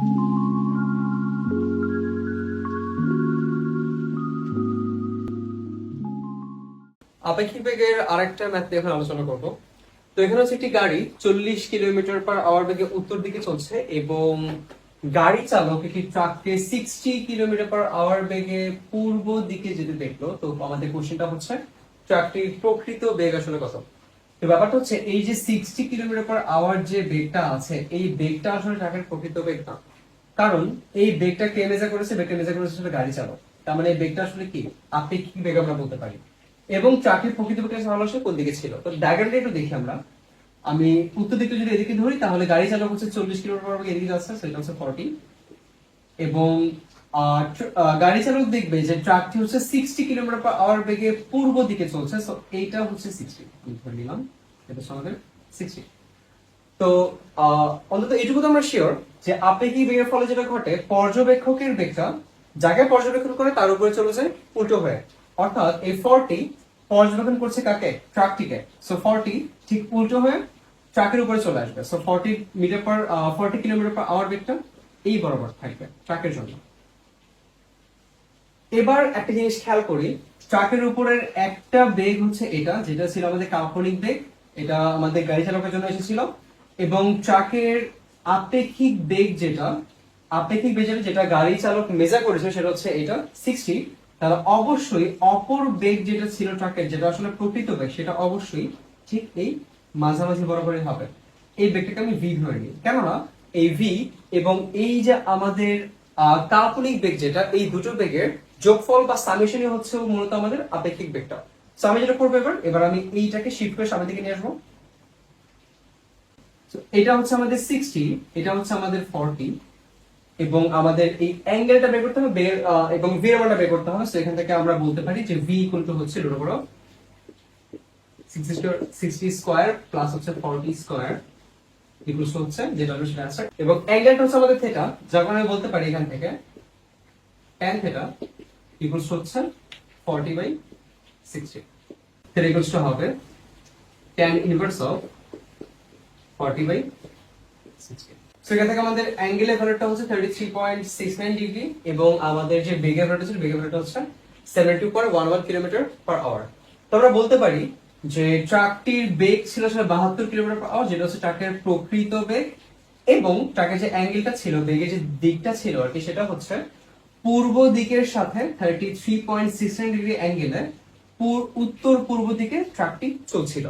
আপেক্ষিক বেগের আরেকটা ম্যাথ এখন আলোচনা করব। তো এখানে হচ্ছে একটি গাড়ি, চল্লিশ কিলোমিটার পার আওয়ার বেগে উত্তর দিকে চলছে এবং গাড়ি চালক একটি ট্রাককে সিক্সটি কিলোমিটার পার আওয়ার বেগে পূর্ব দিকে যেতে দেখল। তো আমাদের কোশ্চেনটা হচ্ছে ট্রাকটির প্রকৃত বেগ আসলে কত? তো ব্যাপারটা হচ্ছে, এই যে সিক্সটি কিলোমিটার পার আওয়ার যে বেগটা আছে, এই বেগটা আসলে ট্রাকের প্রকৃত বেগ না। কারণ এই বেগটা কে মেজার করেছে? বেগটা মেজার করেছে আসলে গাড়ি চালক। তার মানে এই বেগটা আসলে কি? আপেক্ষিক বেগ আমরা বলতে পারি? এবং ট্রাকের প্রকৃত বেগের সমালোচনা কোন দিকে ছিল? তো ডায়াগ্রামটা একটু দেখি আমরা। আমি উত্তর দিকে যদি এদিকে ধরি, তাহলে গাড়ি চালক হচ্ছে চল্লিশ কিলোমিটার পার এদিকে যাচ্ছে, সেটা হচ্ছে ফর্টি এবং গাড়ি চালক দেখবে যে ট্রাকটি হচ্ছে সিক্সটি কিলোমিটার পার আওয়ার বেগে পূর্ব দিকে চলছে এইটা হচ্ছে সিক্সটি ধরে নিলাম, এটা হচ্ছে সিক্সটি তো অন্তত এটুকু তো আমরা শিওর যে আপেক্ষিক বেগের ফলে যেটা ঘটে, পর্যবেক্ষকের বেগটা যাকে পর্যবেক্ষণ করে তার উপরে চলে যায়, উল্টো হয়ে। অর্থাৎ এই ফর্টি পর্যবেক্ষণ করছে কাকে? ট্রাকটিকে। সো ফর্টি ঠিক উল্টো হয়ে ট্রাকের উপরে চলে আসবে। So forty metre per forty kilometre per hour বেগটা এই বরাবর থাকবে ট্রাকের জন্য। এবার একটা জিনিস খেয়াল করি, ট্রাকের উপরের একটা বেগ হচ্ছে এটা, যেটা ছিল আমাদের কাল্পনিক বেগ, এটা আমাদের গাড়ি চালকের জন্য এসেছিল। এবং ট্রাকের আপেক্ষিক বেগ যেটা, আপেক্ষিক বেগ যেটা গাড়ি চালক মেজার করেছে সেটা হচ্ছে এটা সিক্সটি তাহলে অবশ্যই অপর বেগ যেটা ছিল ট্রাকের, যেটা আসলে প্রকৃত বেগ, সেটা অবশ্যই ঠিক এই মাঝামাঝি বরাবরই হবে। এই বেগটাকে আমি ভি ধরে নিই। কেননা এই ভি এবং এই যে আমাদের কাল্পনিক বেগ যেটা, এই দুটো বেগের যোগফল বা সামেশনই হচ্ছে মূলত আমাদের আপেক্ষিক বেগটা। তো আমি যেটা করব এবার এবার আমি এইটাকে শিফট করে সামনের দিকে নিয়ে আসব। এটা হচ্ছে আমাদের সিক্সটি এটা হচ্ছে আমাদের ফর্টি এবং আমাদের এই অ্যাঙ্গেলটা বের করতে হবে এবং বের করতে হবে। তো এখান থেকে আমরা বলতে পারি যে ভি ইকুয়াল টু হচ্ছে ওভার সিক্সটি স্কোয়ার প্লাস হচ্ছে ফর্টি স্কোয়ার ইকুয়ালস হচ্ছে যেটা সেটা আছে। এবং অ্যাঙ্গেলটা হচ্ছে আমাদের থেটা যার আমি বলতে পারি এখান থেকে tan থেটা ইকুয়ালস হচ্ছে 40 বাই 60 থেটা ইকুয়ালস হবে tan inverse of 40 by 60 so এখান থেকে আমাদের অ্যাঙ্গেলের ভ্যালুটা হচ্ছে 33.69 ডিগ্রি এবং আমাদের যে বেগের ভ্যালুটা ছিল বেগের ভ্যালুটা হচ্ছে 72.11 কিলোমিটার পার আওয়ার তো আমরা বলতে পারি যে ট্রাকটির বেগ ছিল আসলে বাহাত্তর কিলোমিটার পার আওয়ার যেটা হচ্ছে ট্রাকের প্রকৃত বেগ এবং ট্রাকের যে অ্যাঙ্গেলটা ছিল, বেগের যে দিকটা ছিল আর কি, সেটা হচ্ছে পূর্ব দিকের সাথে thirty three point six degree অ্যাঙ্গেলে উত্তর পূর্ব দিকে ট্রাকটি চলছিল।